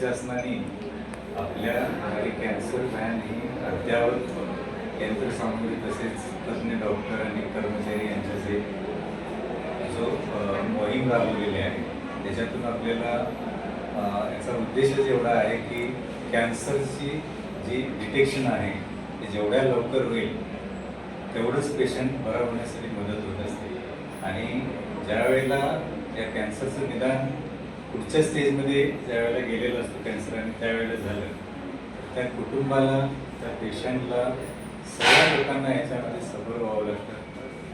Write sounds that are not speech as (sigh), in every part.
शासनाने आपल्या घरी कॅन्सर व्हॅन ही अद्यावत यंत्रसामुग्री तसेच तज्ज्ञ डॉक्टर आणि कर्मचारी यांच्याचे जो मोहीम राबवलेली आहे त्याच्यातून आपल्याला याचा उद्देशच एवढा आहे की कॅन्सरची जी डिटेक्शन आहे ते जेवढ्या लवकर होईल तेवढंच पेशंट बरा होण्यासाठी मदत होत असते. आणि ज्या वेळेला या कॅन्सरचं निदान पुढच्या स्टेजमध्ये ज्या वेळेला गेलेलं असतं कॅन्सर आणि त्यावेळेला झालं. त्या कुटुंबाला त्या पेशंटला सगळ्या लोकांना याच्यामध्ये सफर व्हावं लागतं.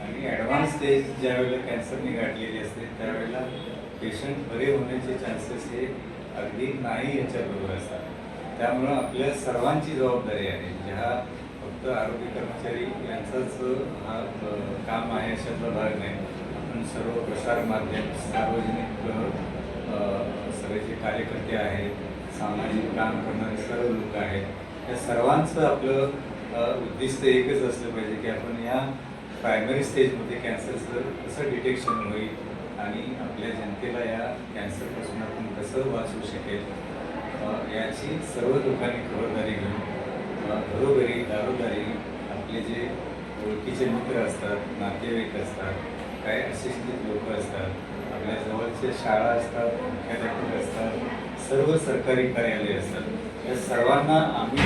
आणि ॲडव्हान्स स्टेज ज्या वेळेला कॅन्सरने गाठलेली असते त्यावेळेला पेशंट बरे होण्याचे चान्सेस हे अगदी नाही याच्याबरोबर असतात. त्यामुळं आपल्या सर्वांची जबाबदारी आहे. ज्या फक्त आरोग्य कर्मचारी यांचाच हा काम आहे अशातला भाग नाही. आपण सर्व प्रसार माध्यम सार्वजनिक सगळे जे कार्यकर्ते आहेत सामाजिक काम करणारे सर्व लोक आहेत. या सर्वांचं आपलं उद्दिष्ट एकच असलं पाहिजे की आपण या प्रायमरी स्टेजमध्ये कॅन्सरचं कसं डिटेक्शन होईल आणि आपल्या जनतेला या कॅन्सरपासून आपण कसं वाचू शकेल याची सर्व लोकांनी खबरदारी घेऊन घरोघरी दारोदारी आपले जे ओळखीचे मित्र असतात नातेवाईक असतात काही अशिक्षित लोक असतात आपल्या जवळच्या शाळा असतात मुख्याध्यापक असतात सर्व सरकारी कार्यालय असतात. या सर्वांना आम्ही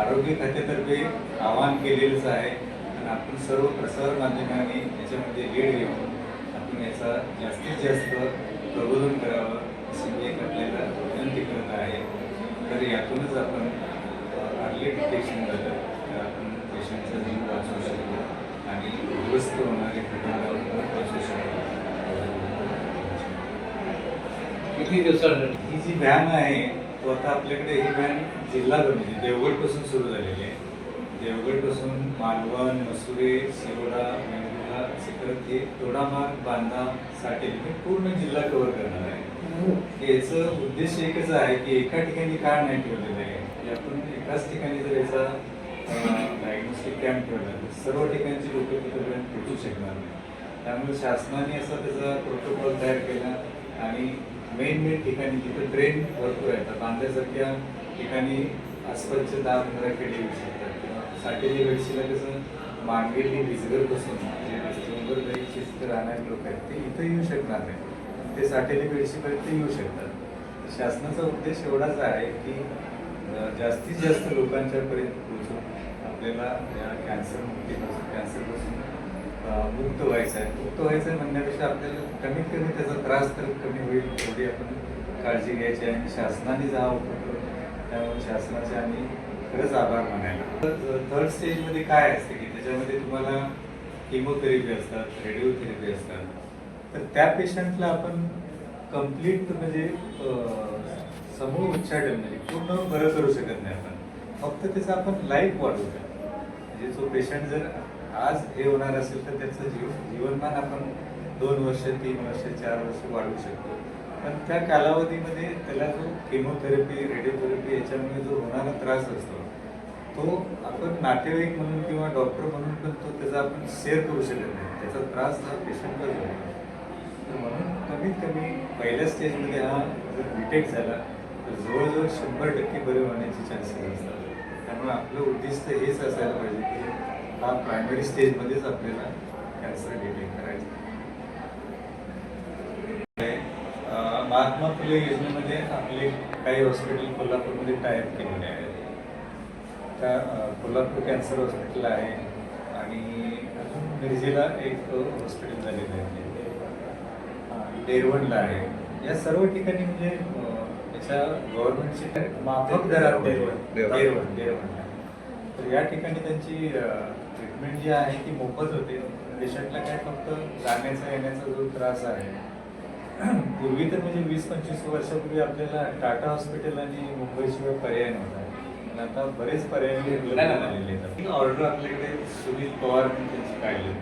आरोग्य खात्यातर्फे आवाहन केलेलंच आहे. आणि आपण सर्व प्रसार माध्यमांनी याच्यामध्ये लीड घेऊन आपण याचा जास्तीत जास्त प्रबोधन करावं अशी मी एक आपल्याला विनंती करत आहे. तर यातूनच आपण अर्ली डिटेक्शन झालं. आपण पेशंटचा जीव वाचवू शकतो आणि उद्ध्वस्त होणारे घटना वाचवू शकतो किती दिवसात ही जी व्हॅन आहे तो आता आपल्याकडे ही व्हॅन जिल्हाभर म्हणजे देवगडपासून सुरू झालेली आहे. देवगडपासून मालवण मसुरे शिरोडा वेंगुर्ला असे करत हे तोडामार्ग बांधा साठेल हे पूर्ण जिल्हा कव्हर करणार आहे. याचं उद्देश एकच आहे की एका ठिकाणी का नाही ठेवलेलं आहे. आपण एकाच ठिकाणी जर याचा डायग्नोस्टिक कॅम्प ठेवला तर सर्व ठिकाणची लोक तिथपर्यंत पोहोचू शकणार नाही. त्यामुळे शासनाने असा त्याचा मेन मेन ठिकाणी जिथे ट्रेन भरपूर आहे बांधल्यासारख्या ठिकाणी आसपासचे दहा पंधरा खेडे येऊ शकतात. किंवा साठेली वेळशीला कसं डिझर बसून जे डोंगर काही शिस्त राहणारे लोक आहेत ते इथं येऊ शकणार नाही. ते साठेली वेळशीपर्यंत येऊ शकतात. शासनाचा उद्देश एवढाच आहे की जास्तीत जास्त लोकांच्या पर्यंत पोहोचून आपल्याला या कॅन्सर मुक्तीपासून कॅन्सरपासून मुक्त व्हायचं आहे. मुक्त व्हायचं आहे म्हणण्यापेक्षा आपल्याला कमीत कमी त्याचा त्रास तर कमी होईल एवढी आपण काळजी घ्यायची आहे. आणि शासनाने जावं त्यामुळे शासनाचे आम्ही खरंच आभार मानायला थर्ड स्टेजमध्ये काय असते की त्याच्यामध्ये तुम्हाला किमोथेरपी असतात रेडिओथेरपी असतात. तर त्या पेशंटला आपण कंप्लीट म्हणजे समूळ उच्चाटन म्हणजे पूर्ण बरं करू शकत नाही आपण. फक्त त्याचा आपण लाईफ वाढवू शकतो म्हणजे जो पेशंट जर आज हे होणार असेल तर त्याचं जीव जीवनमान आपण दोन वर्ष तीन वर्ष चार वर्ष वाढवू शकतो. पण त्या कालावधीमध्ये त्याला जो केमोथेरपी रेडिओथेरपी याच्यामुळे जो होणारा त्रास असतो तो आपण नातेवाईक म्हणून किंवा डॉक्टर म्हणून पण तो त्याचा आपण शेअर करू शकत नाही. त्याचा त्रास हा पेशंटलाच होतो. तर म्हणून कमीत कमी पहिल्या स्टेजमध्ये हा जर डिटेक्ट झाला तर जवळजवळ शंभर टक्के बरे होण्याचे चान्सेस असतात. त्यामुळे आपलं उद्दिष्ट हेच असायला पाहिजे की हा प्रायमरी स्टेजमध्येच आपल्याला कॅन्सर डिटेक्ट करायचा. महात्मा फुले योजनेमध्ये आपले काही हॉस्पिटल कोल्हापूरमध्ये टायप केलेले आहेत. त्या कोल्हापूर कॅन्सर हॉस्पिटल आहे आणि मिरजेला एक हॉस्पिटल झालेलं आहे. डेरवणला आहे. या सर्व ठिकाणी म्हणजे अं, याच्या गव्हर्नमेंटची माफक दरात डेरवण डेरवण डेरवण तर या ठिकाणी त्यांची ट्रीटमेंट जी आहे ती मोफत होते. पेशंटला काय फक्त जाण्याचा येण्याचा जो त्रास आहे. (clears throat) पूर्वी तर म्हणजे वीस पंचवीस वर्षापूर्वी आपल्याला टाटा हॉस्पिटल आणि मुंबईशिवाय पर्याय नव्हता. पण आता बरेच पर्याय उपलब्ध झालेले आहेत. ऑर्डर आपल्याकडे सुनील पवार त्यांची काढली. होती.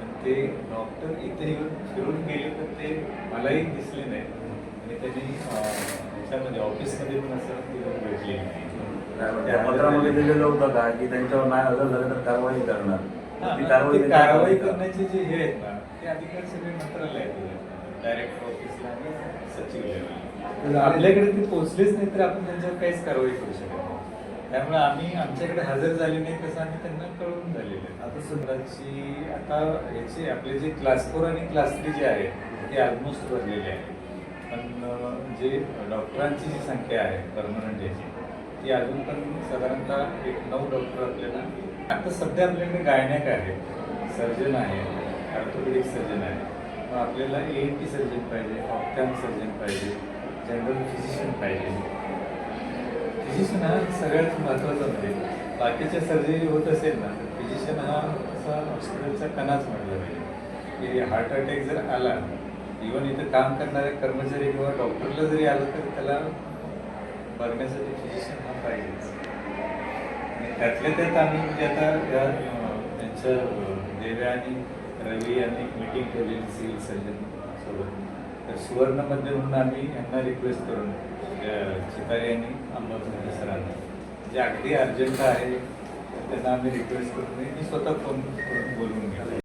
पण ते डॉक्टर इथे येऊन फिरून गेले तर ते मलाही दिसले नाही. आणि त्यांनी ह्याच्यामध्ये ऑफिसमध्ये पण असं त्या पत्रामध्ये दिलेलं होतं का की त्यांच्यावर नाही हजर झालं तर कारवाई करणार? ती कारवाई कारवाई करण्याचे जे हे आहेत ना ते अधिकार सगळे मंत्रालयात डायरेक्टर ऑफिसला आणि सचिव आपल्याकडे ते पोहोचलेच नाही तर आपण त्यांच्यावर काहीच कारवाई करू शकत नाही. त्यामुळे आम्ही आमच्याकडे हजर झाले नाही तसं आम्ही त्यांना कळवून झालेलं आहे. आता सुंदराची आता याचे आपले जे क्लास फोर आणि क्लास थ्री जे आहेत ते ऑलमोस्ट भरलेले आहे पण जे डॉक्टरांची जी संख्या आहे परमनंट याची ती अजून पण साधारणतः एक नऊ डॉक्टर आपल्याला आता सध्या आपल्याकडे गायनॅक आहेत सर्जन आहे ऑर्थोपेडिक सर्जन आहे मग आपल्याला ए एन टी सर्जन पाहिजे ऑप्टॅम सर्जन पाहिजे जनरल फिजिशियन पाहिजे. फिजिशियन हा सगळ्यात महत्त्वाचा म्हणजे. बाकीच्या सर्जरी होत असेल ना तर फिजिशियन हा असा हॉस्पिटलचा कणाच म्हटला पाहिजे की हार्ट अटॅक जर आला इवन इथं काम करणारे कर्मचारी किंवा डॉक्टरला जरी आलं तर त्याला बघण्यासाठी एज्युकेशन हा पाहिजेच. आणि त्यातल्या त्यात आम्ही म्हणजे आता या त्यांचं त्यांच्या देव्या आणि रवी यांनी मीटिंग ठेवलेली सिव्हिल सर्जन सोबत. तर सुवर्णमध्ये म्हणून आम्ही यांना रिक्वेस्ट करून चितारे यांनी अंबाबाई सरांना जे अगदी अर्जंट आहे तर त्यांना आम्ही रिक्वेस्ट करून मी स्वतः फोन करून बोलवून घेतो.